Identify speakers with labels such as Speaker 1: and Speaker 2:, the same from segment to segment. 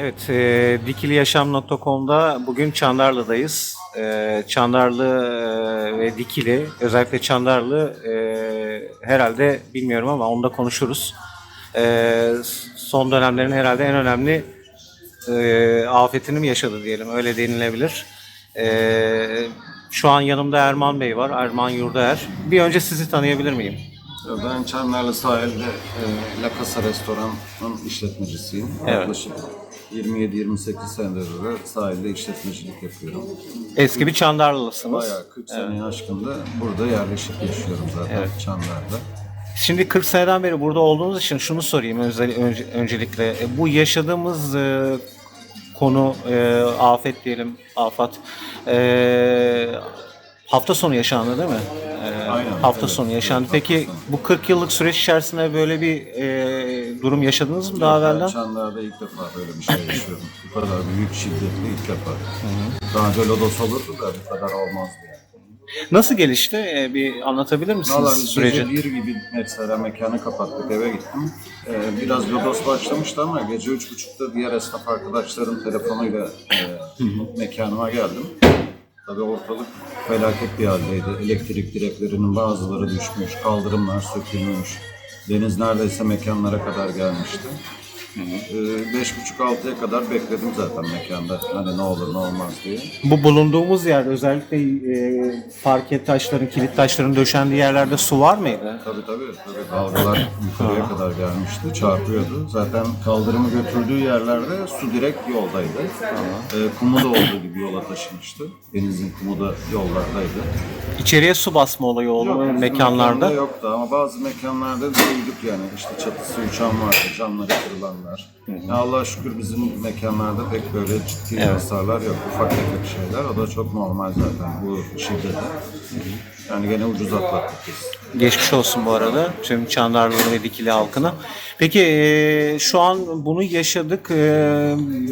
Speaker 1: Evet, e, dikiliyaşam.com'da bugün Çandarlı'dayız. E, Çandarlı e, ve Dikili, özellikle Çandarlı e, herhalde bilmiyorum ama onu da konuşuruz. E, son dönemlerin herhalde en önemli e, afetini mi yaşadı diyelim, öyle denilebilir. E, şu an yanımda Erman Bey var, Erman Yurdaer. Bir önce sizi tanıyabilir miyim?
Speaker 2: Ben Çandarlı sahilde e, La Casa Restoran'ın işletmecisiyim.
Speaker 1: Evet.
Speaker 2: Yaklaşık 27-28 senedir de sahilde işletmecilik yapıyorum.
Speaker 1: Eski bir Çandarlılısınız.
Speaker 2: Bayağı 40 seneyi aşkın da burada yerleşik yaşıyorum zaten
Speaker 1: Evet.
Speaker 2: Çandar'da.
Speaker 1: Şimdi 40 seneden beri burada olduğunuz için şunu sorayım özel, önce- öncelikle. E, Bu yaşadığımız e, konu, e, afet diyelim, afat, hafta sonu yaşandı değil mi? E,
Speaker 2: Aynen,
Speaker 1: Hafta
Speaker 2: evet,
Speaker 1: sonu yaşandı.
Speaker 2: evet,
Speaker 1: Peki
Speaker 2: hafta
Speaker 1: bu 40 yıllık süreç içerisinde böyle bir e, durum yaşadınız mı daha evvelden?
Speaker 2: Çandar'da ilk defa böyle bir şey yaşıyorum. bu kadar büyük şiddetli ilk defa. Daha önce Lodos olurdu da bu kadar olmazdı yani.
Speaker 1: Nasıl gelişti? E, bir anlatabilir misiniz
Speaker 2: Valla biz
Speaker 1: süreci?
Speaker 2: gece bir gibi mesela mekanı kapattık eve gittim. Ee, biraz lodos başlamıştı ama gece üç buçukta diğer esnaf arkadaşların telefonuyla e, mekanıma geldim. Tabii ortalık felaket bir haldeydi. Elektrik direklerinin bazıları düşmüş, kaldırımlar sökülmüş. Deniz neredeyse mekanlara kadar gelmişti. Ee, beş buçuk altıya kadar bekledim zaten mekanda. Hani ne olur ne olmaz diye.
Speaker 1: Bu bulunduğumuz yerde özellikle e, parke taşların, kilit taşların döşendiği yerlerde su var mıydı?
Speaker 2: Tabii tabii. tabii. Dalgalar yukarıya kadar gelmişti. Çarpıyordu. Zaten kaldırımı götürdüğü yerlerde su direkt yoldaydı. Ee, kumu da olduğu gibi yola taşımıştı. Denizin kumu da yollardaydı.
Speaker 1: İçeriye su basma olayı oldu mu
Speaker 2: bizim
Speaker 1: mekanlarda?
Speaker 2: yoktu ama bazı mekanlarda duyduk yani. İşte çatısı uçan vardı, camları kırılanlar. Ya Allah'a şükür bizim mekanlarda pek böyle ciddi hasarlar yok. Ufak tefek şeyler. O da çok normal zaten bu şiddete. Yani gene ucuz atlattık biz.
Speaker 1: Geçmiş olsun bu arada tüm Çandarlı ve Dikili halkına. Peki e, şu an bunu yaşadık. E,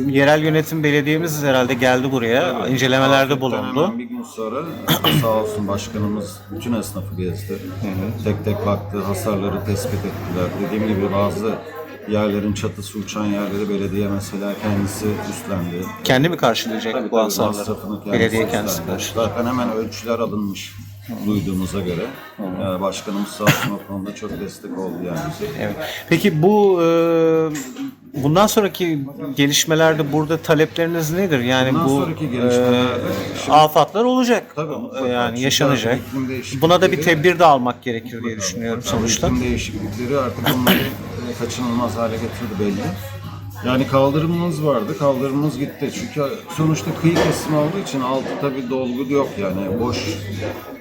Speaker 1: yerel yönetim belediyemiz herhalde geldi buraya. incelemelerde
Speaker 2: Afetten
Speaker 1: bulundu.
Speaker 2: Hemen bir gün sonra sağ olsun başkanımız bütün esnafı gezdi. Tek tek baktı, hasarları tespit ettiler. Dediğim gibi bazı yerlerin çatısı uçan yerleri belediye mesela kendisi üstlendi.
Speaker 1: Kendi mi karşılayacak
Speaker 2: Tabii
Speaker 1: bu hasarları? Belediye kendisi karşılıyor.
Speaker 2: Zaten hemen ölçüler alınmış duyduğumuza göre. Yani başkanımız sağ olsun o konuda çok destek oldu yani.
Speaker 1: Evet. Peki bu e, bundan sonraki gelişmelerde burada talepleriniz nedir? Yani
Speaker 2: Bundan
Speaker 1: bu
Speaker 2: sonraki gelişmelerde
Speaker 1: e, afatlar olacak.
Speaker 2: Tabii, mutlaka.
Speaker 1: yani yaşanacak. Buna da bir tedbir de almak gerekir diye düşünüyorum sonuçta.
Speaker 2: iklim değişiklikleri artık onları e, kaçınılmaz hale getirdi belli. Yani kaldırımımız vardı, kaldırımımız gitti. Çünkü sonuçta kıyı kesimi olduğu için altı tabii dolgu yok yani boş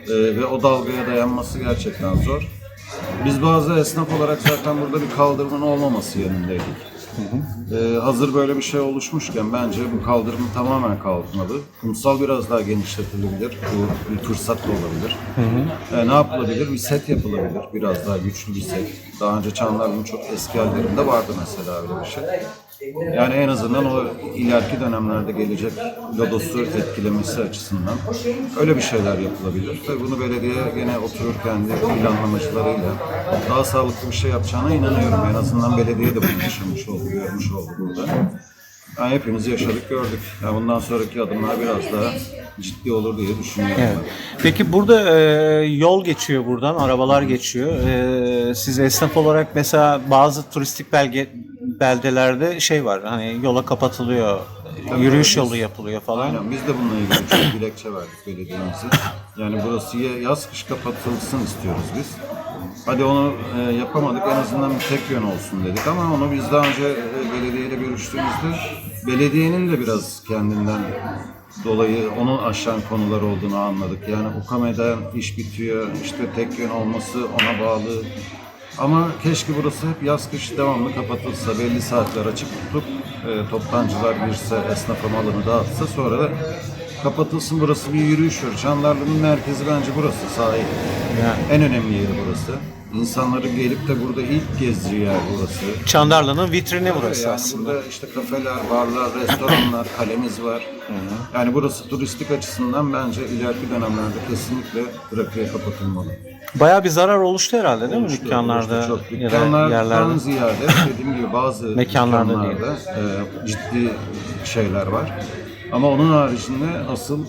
Speaker 2: e, ve o dalgaya dayanması gerçekten zor. Biz bazı esnaf olarak zaten burada bir kaldırımın olmaması yanındaydık. Ee, hazır böyle bir şey oluşmuşken bence bu kaldırım tamamen kalkmalı. Kumsal biraz daha genişletilebilir. Bu bir fırsat da olabilir. Ee, ne yapılabilir? Bir set yapılabilir. Biraz daha güçlü bir set. Daha önce Çanlarlı'nın çok eski hallerinde vardı mesela öyle bir şey. Yani en azından o ileriki dönemlerde gelecek lodosu etkilemesi açısından öyle bir şeyler yapılabilir. Tabii bunu belediye gene oturur kendi planlamacılarıyla daha sağlıklı bir şey yapacağına inanıyorum. En azından belediye de bunu yaşamış oldu, görmüş oldu burada. Yani hepimiz yaşadık, gördük. Yani bundan sonraki adımlar biraz daha ciddi olur diye düşünüyorum.
Speaker 1: Evet. Peki burada e, yol geçiyor buradan, arabalar geçiyor. E, siz esnaf olarak mesela bazı turistik belge beldelerde şey var. Hani yola kapatılıyor, yürüyüş
Speaker 2: biz-
Speaker 1: yolu yapılıyor falan.
Speaker 2: Aynen biz de bununla ilgili çok dilekçe verdik belediyemize. Yani burası ya- yaz kış kapatılsın istiyoruz biz. Hadi onu e, yapamadık en azından bir tek yön olsun dedik ama onu biz daha önce e, belediyeyle görüştüğümüzde belediyenin de biraz kendinden dolayı onu aşan konular olduğunu anladık. Yani UKAME'den iş bitiyor, işte tek yön olması ona bağlı. Ama keşke burası hep yaz kış devamlı kapatılsa, belli saatler açık tutup e, toptancılar girse, esnafa malını dağıtsa sonra da kapatılsın. Burası bir yürüyüş yolu. Çandarlı'nın merkezi bence burası sahil.
Speaker 1: Yani.
Speaker 2: En önemli yeri burası. İnsanların gelip de burada ilk gezdiği yer burası.
Speaker 1: Çandarlı'nın vitrini burası
Speaker 2: yani
Speaker 1: aslında.
Speaker 2: Burada işte kafeler, barlar, restoranlar, kalemiz var. Yani burası turistik açısından bence ileriki dönemlerde kesinlikle trafiğe kapatılmalı.
Speaker 1: Bayağı bir zarar oluştu herhalde değil mi
Speaker 2: Oluştu,
Speaker 1: dükkanlarda
Speaker 2: oluştu çok. Dükkanlardan
Speaker 1: yerlerde?
Speaker 2: ziyade dediğim gibi bazı
Speaker 1: Mekanlarda
Speaker 2: dükkanlarda e, ciddi şeyler var. Ama onun haricinde asıl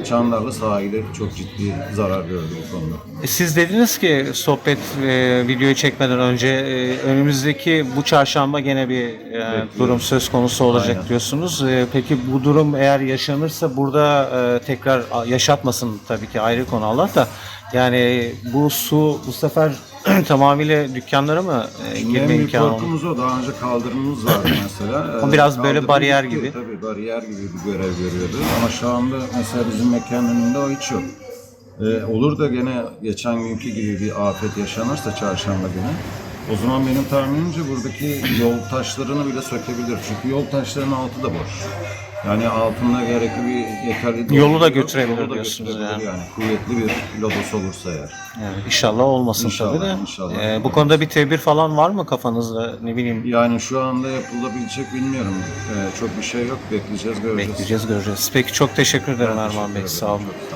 Speaker 2: e, Çandarlı sahili çok ciddi zarar gördü bu konuda.
Speaker 1: E, Siz dediniz ki sohbet e, videoyu çekmeden önce e, önümüzdeki bu çarşamba gene bir e, durum söz konusu olacak
Speaker 2: Aynen.
Speaker 1: diyorsunuz. E, peki bu durum eğer yaşanırsa burada e, tekrar yaşatmasın tabii ki ayrı konu Allah da yani bu su bu sefer tamamıyla dükkanlara mı e,
Speaker 2: Şimdi en
Speaker 1: girme
Speaker 2: büyük
Speaker 1: imkanı
Speaker 2: korkumuz o. Daha önce kaldırımımız vardı mesela.
Speaker 1: O
Speaker 2: Ee,
Speaker 1: biraz böyle
Speaker 2: kaldırım
Speaker 1: bariyer
Speaker 2: bitti.
Speaker 1: gibi.
Speaker 2: Tabii bariyer gibi bir görev görüyordu. Ama şu anda mesela bizim mekanın önünde o hiç yok. Ee, olur da gene geçen günkü gibi bir afet yaşanırsa çarşamba günü o zaman benim tahminimce buradaki yol taşlarını bile sökebilir. Çünkü yol taşlarının altı da boş. Yani altında gerekli bir yeterli
Speaker 1: Yolu da götürebilir diyorsunuz yani.
Speaker 2: yani. Kuvvetli bir lodos olursa eğer.
Speaker 1: Yani inşallah olmasın
Speaker 2: İnşallah,
Speaker 1: tabii de.
Speaker 2: inşallah.
Speaker 1: E, bu konuda bir tedbir falan var mı kafanızda ne bileyim
Speaker 2: Yani şu anda yapılabilecek bilmiyorum. Ee, çok bir şey yok. Bekleyeceğiz, göreceğiz.
Speaker 1: bekleyeceğiz göreceğiz. Peki çok teşekkür ederim Erman Bey sağ olun.
Speaker 2: Çok sağ olun.